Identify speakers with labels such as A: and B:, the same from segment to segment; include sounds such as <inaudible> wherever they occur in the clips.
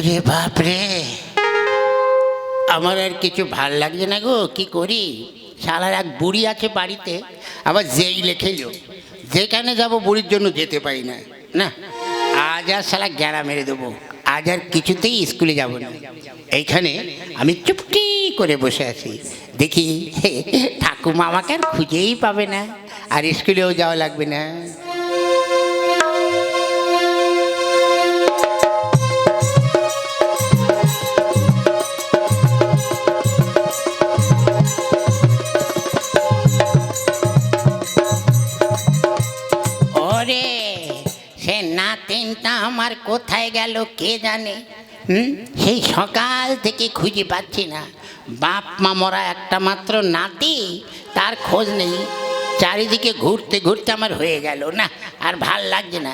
A: ওরে বাপরে। আমার আর কিছু ভালো লাগছে না গো, কি করি? শালার এক বুড়ি আছে বাড়িতে, আবার যেই লেখেল যেখানে যাব বুড়ির জন্য যেতে পারি না। না, আজ আর সালা গ্যারা মেরে দেবো। আজ আর কিছুতেই স্কুলে যাব না। এইখানে আমি চুপটি করে বসে আছি। দেখি ঠাকুমা আমাকে আর খুঁজেই পাবে না। আর স্কুলেও যাওয়া লাগবে না। কোথায় গেল কে জানে? হুম? সেই সকাল থেকে খুঁজে পাচ্ছি না। বাপ মা মরা একটা মাত্র নাতি, তার খোঁজ নেই। চারিদিকে ঘুরতে ঘুরতে আমার হয়ে গেল না, আর ভালো লাগছে না।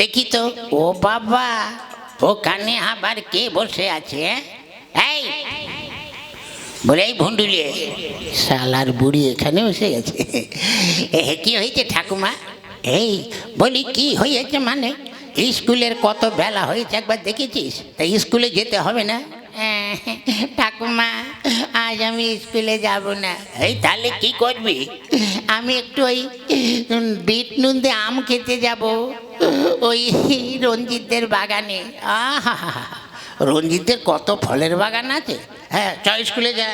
A: দেখি তো, ও বাবা, ওখানে আবার কে বসে আছে হ্যাঁ? এই, বলে, এই ভুন্ডুলিয়ে শালার বুড়ি এখানে বসে গেছে। কি হয়েছে ঠাকুমা? এই, বলি, কি হয়েছে মানে? স্কুলের কত বেলা হয়েছে একবার দেখেছিস তা স্কুলে যেতে হবে না? <laughs> ঠাকুমা আজ আমি স্কুলে যাব না। এই তাহলে কি করবি? আমি একটু ওই বিট নুন দিয়ে আম খেতে যাব। ওই রঞ্জিতদের বাগানে। আহা রঞ্জিতের কত ফলের বাগান আছে? হ্যাঁ চল স্কুলে যা।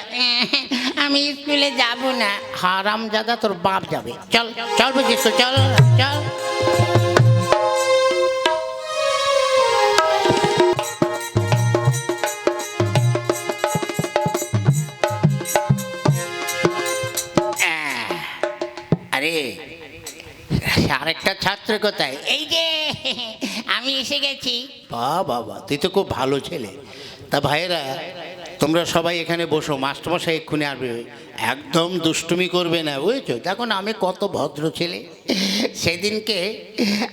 A: <laughs> আমি স্কুলে যাব না। হারাম জাদা তোর বাপ যাবে। চল চল তো, চল চল। আরেকটা ছাত্র কোথায়? এই যে আমি এসে গেছি। বা বাবা তুই তো খুব ভালো ছেলে। তা ভাইয়েরা তোমরা সবাই এখানে বসো মাস্টারমশাই এক্ষুনি আসবে। একদম দুষ্টুমি করবে না বুঝেছ? দেখো না আমি কত ভদ্র ছেলে। সেদিনকে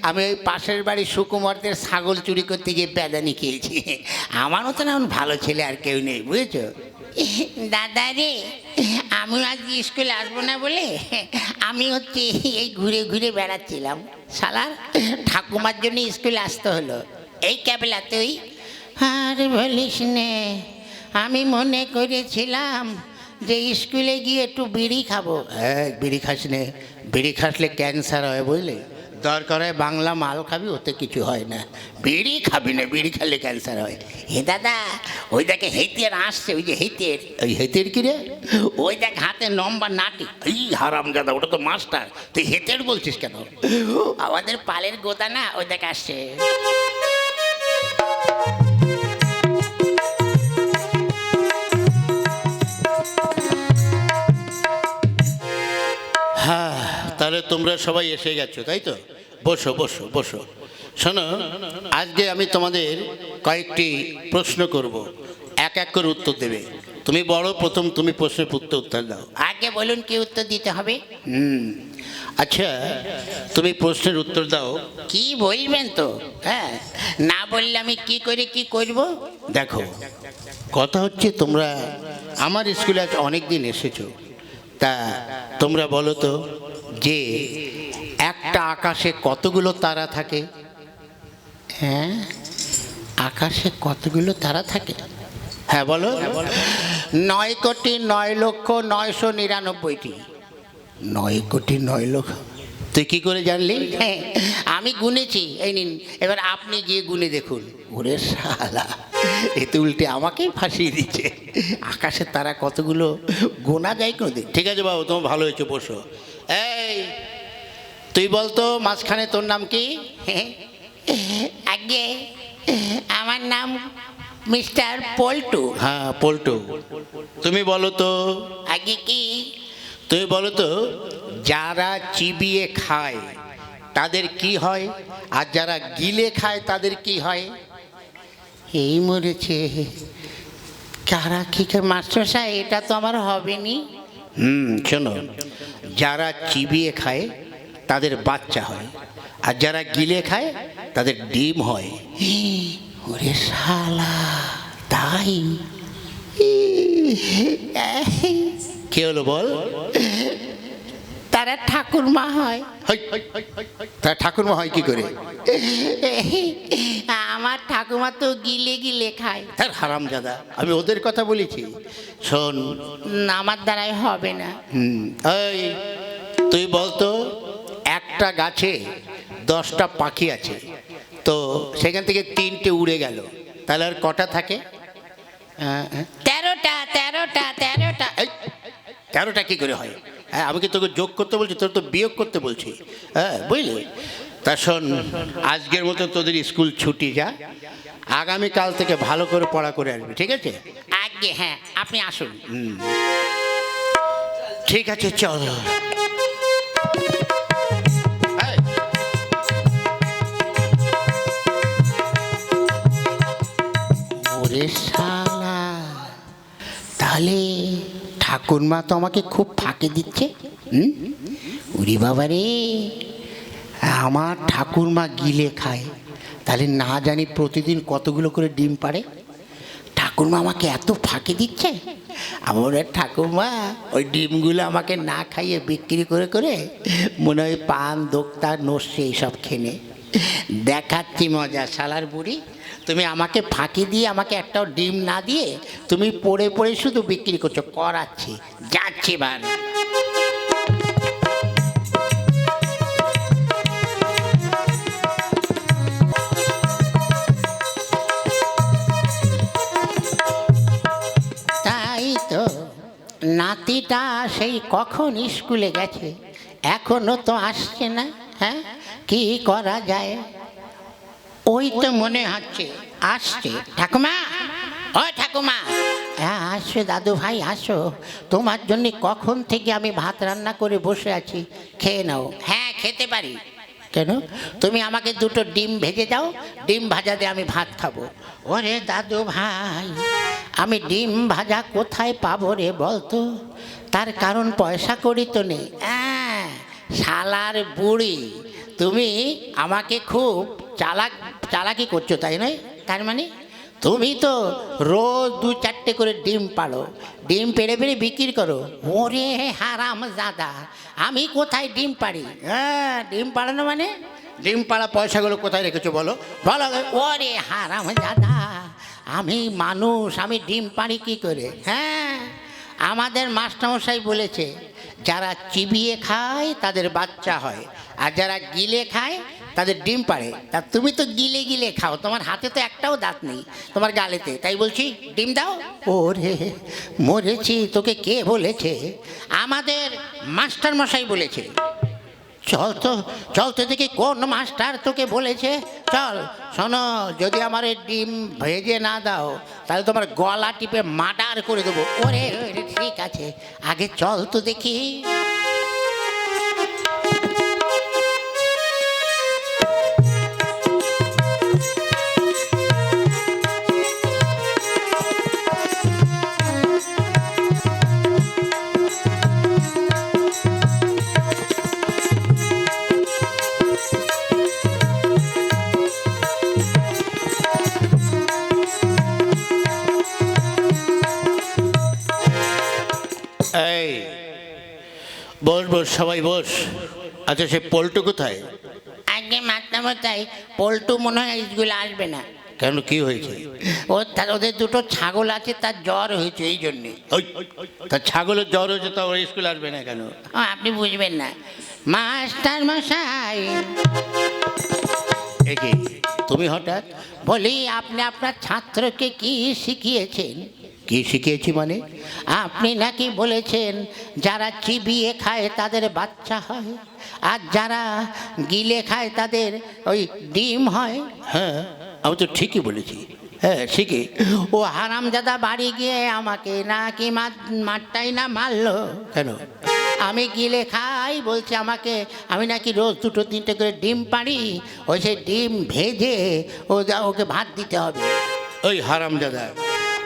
A: আমি ওই পাশের বাড়ি সুকুমারদের ছাগল চুরি করতে গিয়ে প্যাদানি খেয়েছি। আমার মতন এমন ভালো ছেলে আর কেউ নেই বুঝেছ? দাদা রে আমি আজ স্কুলে আসব না বলে আমি হচ্ছে এই ঘুরে ঘুরে বেড়াচ্ছিলাম। সালার ঠাকুমার জন্য স্কুলে আসতে হলো। এই ক্যাবেলা তুই? আর বলিস নে আমি মনে করেছিলাম যে স্কুলে গিয়ে একটু বিড়ি খাব। হ্যাঁ বিড়ি খাস নে বিড়ি খাসলে ক্যান্সার হয় বুঝলি? দরকার হয় বাংলা মাল খাবি ওতে কিছু হয় না। বিড়ি খাবি না বিড়ি খেলে ক্যান্সার হয়। হে দাদা ওই দেখে হেতের আসছে ওই যে হেতের ওই হেতের কি রে? ওই দেখ হাতে লম্বা নাটি। এই হারাম দাদা ওটা তো মাস্টার। তুই হেতের বলছিস কেন? আমাদের পালের গোদা না ওই দেখ আসছে। হ্যাঁ তাহলে তোমরা সবাই এসে গেছো তাই তো? বসো বসো বসো। শোনো আজকে আমি তোমাদের কয়েকটি প্রশ্ন করব। এক এক করে উত্তর দেবে। তুমি বড় প্রথম তুমি প্রশ্নের উত্তর উত্তর দাও। আগে বলুন কি উত্তর দিতে হবে? হুম। আচ্ছা তুমি প্রশ্নের উত্তর দাও। কি বলবেন তো? হ্যাঁ না বললে আমি কি করে কি করব? দেখো কথা হচ্ছে তোমরা আমার স্কুলে আজ অনেক দিন এসেছ। তা তোমরা বলো তো যে একটা আকাশে কতগুলো তারা থাকে? হ্যাঁ আকাশে কতগুলো তারা থাকে? হ্যাঁ বলো। নয় কোটি নয় লক্ষ নয়শো নিরানব্বইটি। নয় কোটি নয় লক্ষ। তুই কি করে জানলি? হ্যাঁ আমি গুনেছি। এই নিন এবার আপনি গিয়ে গুনে দেখুন। ওরে শালা এতে উল্টে আমাকেই ফাঁসিয়ে দিচ্ছে। আকাশে তারা কতগুলো গোনা যায় কোনো দিন ঠিক আছে বাবু তোমার ভালো হয়েছে বসো। এই তুই বলতো মাঝখানে তোর নাম কি? আগে আমার নাম মিস্টার পল্টু। হ্যাঁ পল্টু। তুমি বলো তো আগে কি? তুমি বলো তো যারা চিবিয়ে খায় তাদের কি হয়? আর যারা গিলে খায় তাদের কি হয়? এই মরেছে। কারা কি মাস্টার সাহেব এটা তো আমার হবে নি হুম শোনো। যারা চিবিয়ে খায় তাদের বাচ্চা হয়। আর যারা গিলে খায় তাদের ডিম হয়। ওরে শালা তাই? কে হলো বল? তার তারা ঠাকুরমা হয়।
B: হাই, তা ঠাকুরমা হয় কি করে?
A: আমার ঠাকুমা তো গিলে গিলে খায়।
B: তার হারাম দাদা আমি ওদের কথা বলেছি। শোন।
A: না, আমার দ্বারাই হবে না।
B: হুম, এই তুই বলতো একটা গাছে দশটা পাখি আছে। তো সেখান থেকে তিনটে উড়ে গেল। তাহলে আর কটা থাকে? হ্যাঁ, হ্যাঁ।
A: তেরোটা তেরোটা তেরোটা।
B: এই তেরোটা কি করে হয়? হ্যাঁ আমি কি তোকে যোগ করতে বলছি? তোর তো বিয়োগ করতে বলছি। হ্যাঁ বুঝলি? তা শোন আজকের মতো তোদের স্কুল ছুটি যা। আগামীকাল থেকে ভালো করে পড়া করে আসবি ঠিক আছে?
A: আগে হ্যাঁ আপনি আসুন।
B: ঠিক আছে চল। ওরে শালা। তাহলে ঠাকুরমা তো আমাকে খুব ফাঁকে দিচ্ছে উরি বাবা রে আমার ঠাকুরমা গিলে খায়। তাহলে না জানি প্রতিদিন কতগুলো করে ডিম পারে ঠাকুরমা আমাকে এত ফাঁকি দিচ্ছে? আমার ঠাকুরমা ওই ডিমগুলো আমাকে না খাইয়ে বিক্রি করে করে মনে হয় পান, দোক্তা, নস্যে এইসব খেনে। দেখাচ্ছি মজা, শালার বুড়ি। তুমি আমাকে ফাঁকি দিয়ে আমাকে একটাও ডিম না দিয়ে তুমি পড়ে পড়ে শুধু বিক্রি করছ, করাচ্ছি, যাচ্ছি
A: তো নাতিটা সেই কখন স্কুলে গেছে, এখনও তো আসছে না হ্যাঁ? কি করা যায়? ওই তো মনে হচ্ছে, আসছে। ঠাকুমা, ও ঠাকুমা। হ্যাঁ আসো দাদু ভাই, আসো। তোমার জন্য কখন থেকে আমি ভাত রান্না করে বসে আছি? খেয়ে নাও। হ্যাঁ খেতে পারি। কেন? তুমি আমাকে দুটো ডিম ভেজে দাও, ডিম ভাজা দিয়ে আমি ভাত খাব। ওরে দাদু ভাই, আমি ডিম ভাজা কোথায় পাবো রে বলতো? তার কারণ পয়সা করি তো নেই। হ্যাঁ শালার বুড়ি। তুমি আমাকে খুব চালাক চালাকি করছ তাই নয়? তার মানে তুমি তো রোজ দু চারটে করে ডিম পাড়ো ডিম পেড়ে পেড়ে বিক্রি করো। ওরে হারাম দাদা আমি কোথায় ডিম পাড়ি? হ্যাঁ ডিম পাড়ানো মানে?
B: ডিম পাড়া পয়সাগুলো কোথায় রেখেছো বলো?
A: বলো। ওরে হারাম দাদা আমি মানুষ আমি ডিম পাড়ি কি করে? হ্যাঁ আমাদের মাস্টারমশাই বলেছে, যারা চিবিয়ে খায়, তাদের বাচ্চা হয়। আর যারা গিলে খায়, তাদের ডিম পাড়ে। তা তুমি তো গিলে গিলে খাও, তোমার হাতে তো একটাও দাঁত নেই, তোমার গালেতে। তাই বলছি, ডিম দাও? ওরে, মরেছি, তোকে কে বলেছে? আমাদের মাস্টারমশাই বলেছে। চল তো চল তো দেখি কোন মাস্টার তোকে বলেছে। চল, শোনো, যদি আমার এই ডিম ভেজে না দাও, তাহলে তোমার গলা টিপে মার্ডার করে দেবো। ওরে, ঠিক আছে, আগে চল তো দেখি।
B: বস বস সবাই বস আচ্ছা সে পল্টু কোথায়?
A: আগে মাস্টারমশাই পল্টু মনে হয় স্কুলে আসবে না।
B: কেন কি হয়েছে?
A: ও তার ওদের দুটো ছাগল আছে তার জ্বর হয়েছে এই জন্যে।
B: তার ছাগলের জ্বর হয়েছে তো ওর স্কুল আসবে না কেন?
A: আপনি বুঝবেন না। মাস্টার মশাই।
B: তুমি হঠাৎ?
A: বলি আপনি আপনার ছাত্রকে কি শিখিয়েছেন?
B: কি শিখিয়েছি মানে?
A: আপনি নাকি বলেছেন যারা চিবিয়ে খায় তাদের বাচ্চা হয় আর যারা গিলে খায় তাদের ওই ডিম হয়।
B: হ্যাঁ আমি তো ঠিকই বলেছি। হ্যাঁ শিখি
A: ও হারামজাদা বাড়ি গিয়ে আমাকে নাকি মারটাই না মারলো।
B: কেন?
A: আমি গিলে খাই বলছে আমাকে আমি নাকি রোজ দুটো তিনটে করে ডিম পারি ওই সেই ডিম ভেজে ও যা- ওকে ভাত দিতে হবে।
B: ওই হারাম দাদা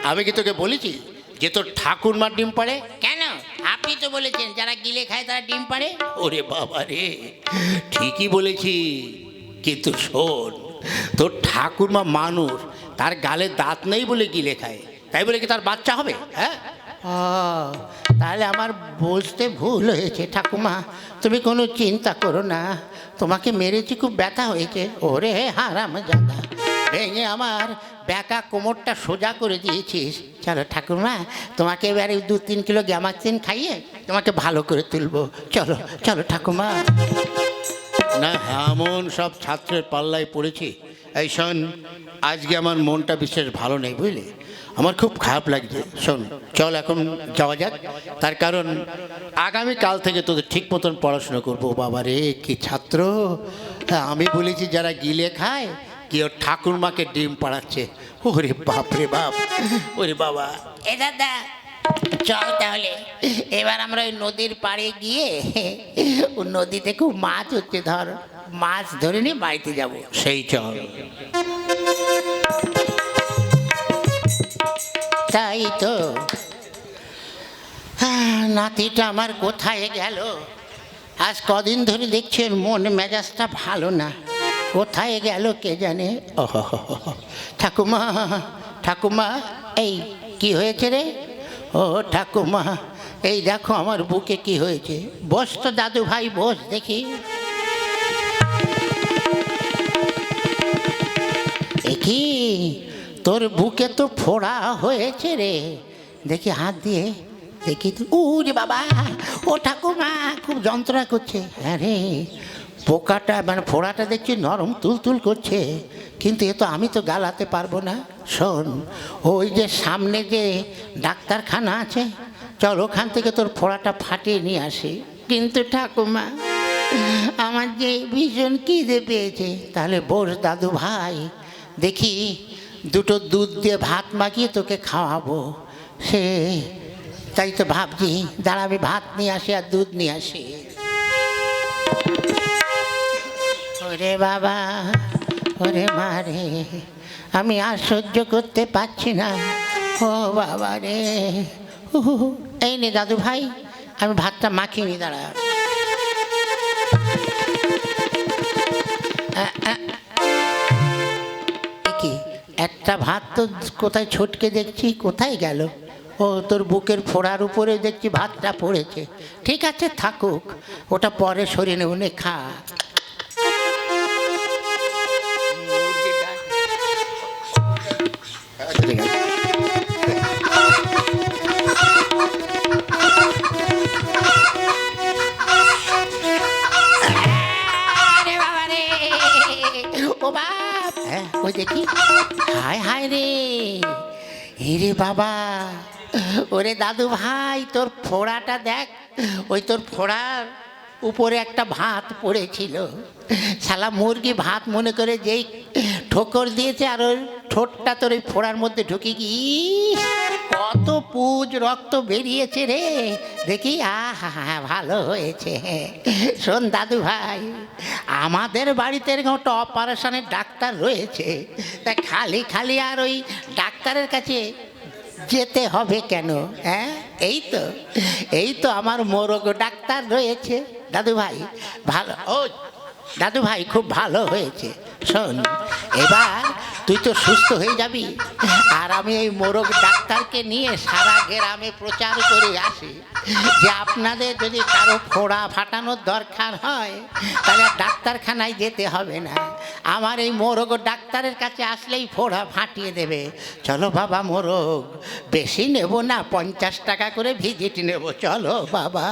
B: আমি কি তোকে বলেছি যে তোর ঠাকুরমার ডিম পাড়ে?
A: কেন? আপনি তো বলেছেন যারা গিলে খায় তারা ডিম পাড়ে।
B: ওরে বাবা রে ঠিকই বলেছি। কিন্তু শোন তোর ঠাকুরমা মানুষ তার গালে দাঁত নেই বলে গিলে খায়। তাই বলে কি তার বাচ্চা হবে? হ্যাঁ?
A: তাহলে আমার বুঝতে ভুল হয়েছে ঠাকুমা তুমি কোনো চিন্তা করো না। তোমাকে মেরেছি খুব ব্যথা হয়েছে। ওরে হারাম জাদা ভেঙে আমার ব্যাকা কোমরটা সোজা করে দিয়েছিস। চলো ঠাকুমা তোমাকে এবারে দু তিন কিলো গ্যামাক্সিন খাইয়ে তোমাকে ভালো করে তুলবো। চলো চলো ঠাকুমা
B: না এমন সব ছাত্রের পাল্লায় পড়েছি। এই শোন আজকে আমার মনটা বিশেষ ভালো নেই বুঝলি? আমার খুব খারাপ লাগছে। শোন চল এখন যাওয়া যাক। তার কারণ আগামী কাল থেকে তোদের ঠিক মতন পড়াশোনা করব। বাবা রে কি ছাত্র। হ্যাঁ, আমি বলেছি যারা গিলে খায় কি ওর ঠাকুরমাকে ডিম পাড়াচ্ছে। ওরে বাপ রে বাপ। ওরে বাবা।
A: এ দাদা চল তাহলে। এবার আমরা ওই নদীর পাড়ে গিয়ে ওই নদীতে খুব মাছ হচ্ছে ধর। মাছ ধরে নিয়ে বাড়িতে যাব।
B: সেই চল।
A: তাই তো। নাতিটা আমার কোথায় গেল? আজ কদিন ধরে দেখছি ওর মন মেজাজটা ভালো না। কোথায় গেল কে জানে? ঠাকুমা ঠাকুমা, এই কি হয়েছে রে? ও ঠাকুমা, এই দেখো আমার বুকে কি হয়েছে। বস তো দাদু ভাই, বস দেখি। কি তোর বুকে তো ফোড়া হয়েছে রে। দেখি হাত দিয়ে, দেখি তো উরে বাবা, ও ঠাকুমা, খুব যন্ত্রণা করছে। হ্যাঁ রে পোকাটা মানে ফোড়াটা দেখছি নরম তুলতুল করছে। কিন্তু এ তো আমি তো গালাতে পারব না। শোন, ওই যে সামনে যে ডাক্তারখানা আছে, চল ওখান থেকে তোর ফোড়াটা ফাটিয়ে নিয়ে আসি। কিন্তু ঠাকুমা, আমার যে ভীষণ কী খিদে পেয়েছে, তাহলে বোস দাদু ভাই, দেখি দুটো দুধ দিয়ে ভাত মাখিয়ে তোকে খাওয়াবো। সে, তাই তো ভাবছি দাঁড়া আমি ভাত নিয়ে আসি আর দুধ নিয়ে আসি। ওরে বাবা, ওরে মা রে, আমি আর সহ্য করতে পারছি না। ও বাবা রে এই নে দাদু ভাই, আমি ভাতটা মাখিয়ে নি দাঁড়া। একটা ভাত তো কোথায় ছটকে দেখছি, কোথায় গেল? ও, তোর বুকের ফোড়ার উপরে দেখছি ভাতটা পড়েছে। ঠিক আছে, থাকুক, ওটা পরে সরিয়ে নেব খা। দেখি। হায় হায় রে। এরে বাবা, ওরে দাদু ভাই, তোর ফোড়াটা দেখ। ওই তোর ফোড়ার উপরে একটা ভাত পড়েছিল। শালা মুরগি ভাত মনে করে যেই ঠোকর দিয়েছে আর ওই ঠোঁটটা তোর ওই ফোড়ার মধ্যে ঢুকে গিয়ে কত পুজ রক্ত বেরিয়েছে রে। দেখি, আহা, ভালো হয়েছে। শোন দাদু ভাই, আমাদের বাড়িতে এরকম একটা অপারেশনের ডাক্তার রয়েছে। তা খালি খালি আর ওই ডাক্তারের কাছে যেতে হবে কেন? হ্যাঁ এই তো এই তো আমার মোরগ ডাক্তার রয়েছে। দাদু ভাই, ভালো, ও দাদু ভাই খুব ভালো হয়েছে। শোন, এবার তুই তো সুস্থ হয়ে যাবি। আর আমি এই মোরগ ডাক্তারকে নিয়ে সারা গ্রামে প্রচার করে আসি। যে আপনাদের যদি কারও ফোড়া ফাটানোর দরকার হয়, তাহলে ডাক্তারখানায় যেতে হবে না। আমার এই মোরগ ডাক্তারের কাছে আসলেই ফোড়া ফাটিয়ে দেবে। চলো বাবা মোরগ, বেশি নেব না, পঞ্চাশ টাকা করে ভিজিট নেব। চলো বাবা।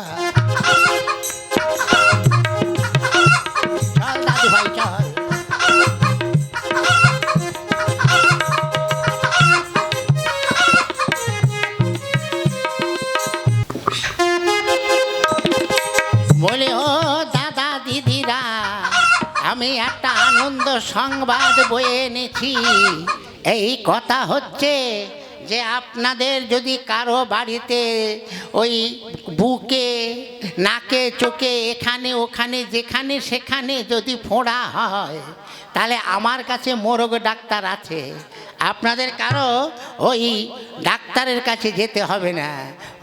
A: ভাই ও দাদা দিদিরা আমি একটা আনন্দ সংবাদ বয়ে এনেছি। এই কথা হচ্ছে যে আপনাদের যদি কারও বাড়িতে ওই বুকে, নাকে, চোখে, এখানে, ওখানে, যেখানে, সেখানে যদি ফোঁড়া হয়, তাহলে আমার কাছে মোরগ ডাক্তার আছে। আপনাদের কারও ওই ডাক্তারের কাছে যেতে হবে না।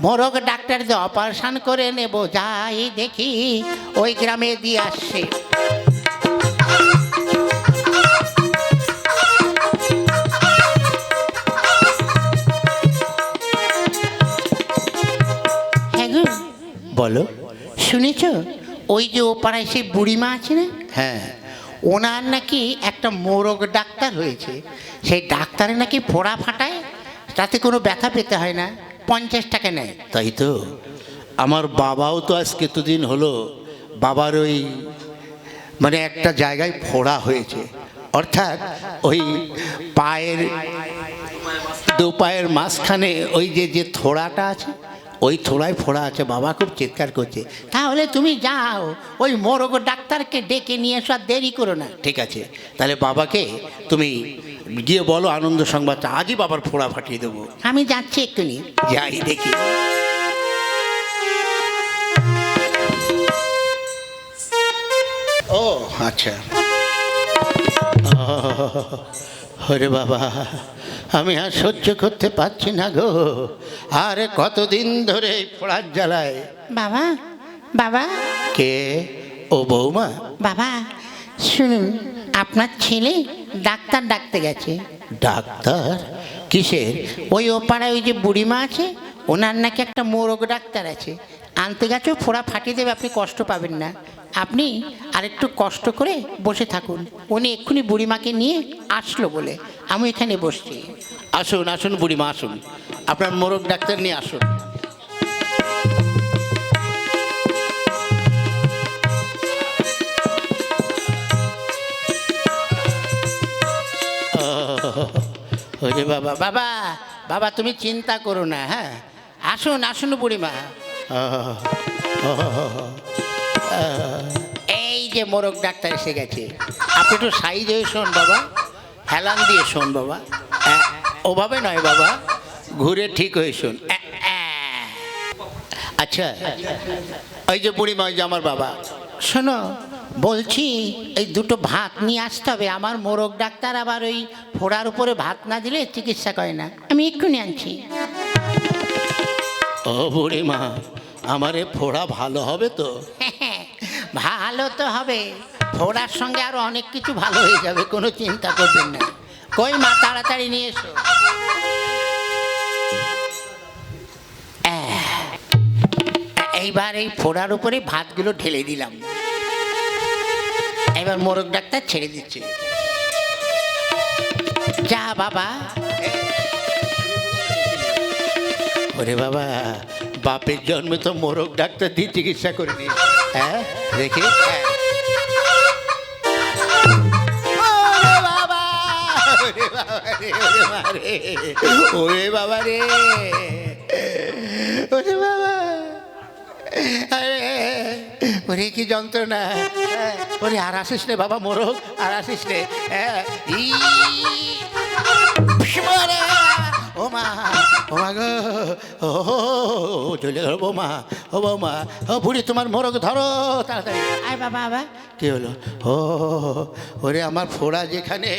A: মোরগ ডাক্তার যে অপারেশন করে নেব, যাই দেখি ওই গ্রামে দিয়ে আসছে। বলো?
B: শুনেছ? ওই যে ও পাড়ায় সেই বুড়িমা আছে না?
A: হ্যাঁ।
B: ওনার নাকি একটা মোরগ ডাক্তার হয়েছে। সেই ডাক্তারে নাকি ফোড়া ফাটায় তাতে কোনো ব্যথা পেতে হয় না। পঞ্চাশ টাকা নেয়।
A: তাই তো? আমার বাবাও তো আজকে দুদিন হলো বাবার ওই মানে একটা জায়গায় ফোড়া হয়েছে। অর্থাৎ ওই পায়ের দু পায়ের মাঝখানে ওই যে যে থোড়াটা আছে ওই থোড়ায় ফোড়া আছে বাবা খুব চিৎকার করছে।
B: তাহলে তুমি যাও ওই মোরগ ডাক্তারকে ডেকে নিয়ে এসো আর দেরি করো না।
A: ঠিক আছে তাহলে বাবাকে তুমি গিয়ে বলো আনন্দ সংবাদটা আজই বাবার ফোড়া ফাটিয়ে দেবো।
B: আমি যাচ্ছি এক্ষুনি।
A: যাই দেখি। ও আচ্ছা। ওরে বাবা। আমি আর সহ্য করতে পারছি না গো। আরে কতদিন ধরে এই ফোড়ার জ্বালায়?
B: বাবা বাবা।
A: কে? ও বৌমা?
B: বাবা শুনুন আপনার ছেলে ডাক্তার ডাকতে গেছে।
A: ডাক্তার? কিসের?
B: ওই ওপাড়ায় ওই যে বুড়িমা আছে ওনার নাকি একটা মোরগ ডাক্তার আছে। আনতে গেছে ফোড়া ফাটিয়ে দেবে আপনি কষ্ট পাবেন না। আপনি আরেকটু কষ্ট করে বসে থাকুন। উনি এক্ষুনি বুড়িমাকে নিয়ে আসলো বলে। আমি এখানে বসছি।
A: আসুন আসুন বুড়িমা, আসুন। আপনার মোরগ ডাক্তার নিয়ে আসুন। ওরে বাবা
B: বাবা বাবা, তুমি চিন্তা করো না হ্যাঁ? আসুন আসুন বুড়িমা। এই যে মোরগ ডাক্তার এসে গেছে।
A: আপনি একটু সাইজ হয়ে শোন বাবা হেলান দিয়ে শোন বাবা। ওভাবে নয় বাবা ঘুরে ঠিক হয়ে শোন। আচ্ছা ওই যে বুড়িমা ওই যে আমার বাবা।
B: শোনো বলছি এই দুটো ভাত নিয়ে আসতে হবে। আমার মোরগ ডাক্তার আবার ওই ফোড়ার উপরে ভাত না দিলে চিকিৎসা করে না। আমি এক্ষুনি আনছি।
A: ও বুড়িমা আমার এ ফোড়া ভালো হবে তো?
B: ভালো তো হবে। ফোড়ার সঙ্গে আরও অনেক কিছু ভালো হয়ে যাবে, কোনো চিন্তা করবেন না। কই মা, তাড়াতাড়ি নিয়ে এসো। এইবার এই ফোড়ার উপরে ভাতগুলো ঢেলে দিলাম। এবার মোরগ ডাক্তার ছেড়ে দিচ্ছে। যা বাবা।
A: ওরে বাবা, বাপের জন্মে তো মোরগ ডাক্তার দিয়ে চিকিৎসা করিনি হ্যাঁ দেখি। ওরে বাবা! রে, ওরে! বাবা ওরে কি যন্ত্রণা হ্যাঁ, ওরে আর আসিস রে বাবা মোরগ আর আসিস রে হ্যাঁ, ও মা ও মা গো ও চলে গেল বৌমা ও বৌমা ও বুড়ি তোমার মোরগ ধরো তাড়াতাড়ি।
B: আয় বাবা
A: কি হলো? ও ওরে আমার ফোড়া যেখানে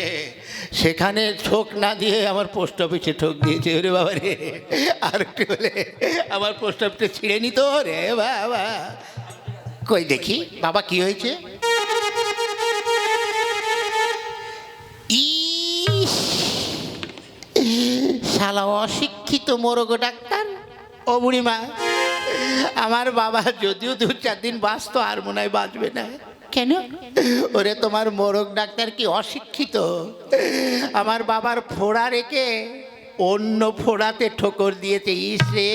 A: সেখানে ঠোক না দিয়ে আমার পোস্ট অফিসে ঠোক দিয়েছে ওরে বাবা রে। আর একটু হলে আমার পোস্ট অফিসে ছিঁড়ে নিত রে বাবা। কই দেখি বাবা কি হয়েছে?
B: ইস শালা অশিক্ষিত মোরগ ডাক্তার।
A: ও বুড়িমা আমার বাবা যদিও দু চার দিন বাঁচতো আর মনে হয় বাঁচবে না।
B: কেন?
A: ওরে তোমার মোরগ ডাক্তার কি অশিক্ষিত? আমার বাবার ফোড়া রেখে অন্য ফোড়াতে ঠোকর দিয়েছে ইস রে।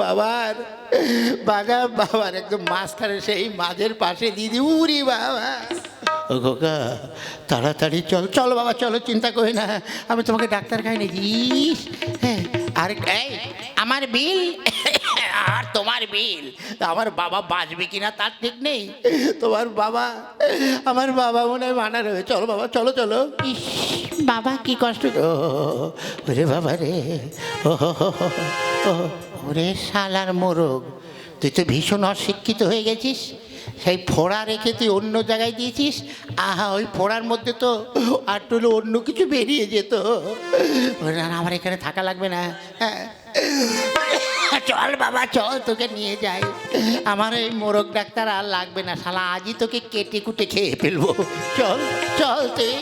A: বাবার বাজা বাবার একদম মাঝখানে সেই মাঝের পাশে দিদি উরি বাবা। ও খোকা, তাড়াতাড়ি চল, চলো বাবা, চলো, চিন্তা করি না। আমি তোমাকে ডাক্তার খাই নাকি হ্যাঁ আর
B: আমার বিল? আর তোমার বিল?
A: আমার বাবা বাঁচবে কিনা তার ঠিক নেই। তোমার বাবা, আমার বাবা মনে হয় মানা রয়ে চলো বাবা, চলো চলো।
B: বাবা, কি কষ্ট।
A: ও রে বাবা রে।
B: ওরে শালার মোরগ। তুই তো ভীষণ অশিক্ষিত হয়ে গেছিস। সেই ফোড়া রেখে তুই অন্য জায়গায় দিয়েছিস? আহা, ওই ফোড়ার মধ্যে তো আর তো অন্য কিছু বেরিয়ে যেত। আমার এখানে থাকা লাগবে না। হ্যাঁ। চল বাবা, চল, তোকে নিয়ে যাই। আমার এই মোরগ ডাক্তার আর লাগবে না, শালা, আজই তোকে কেটে কুটে খেয়ে ফেলব। চল চল, তুই।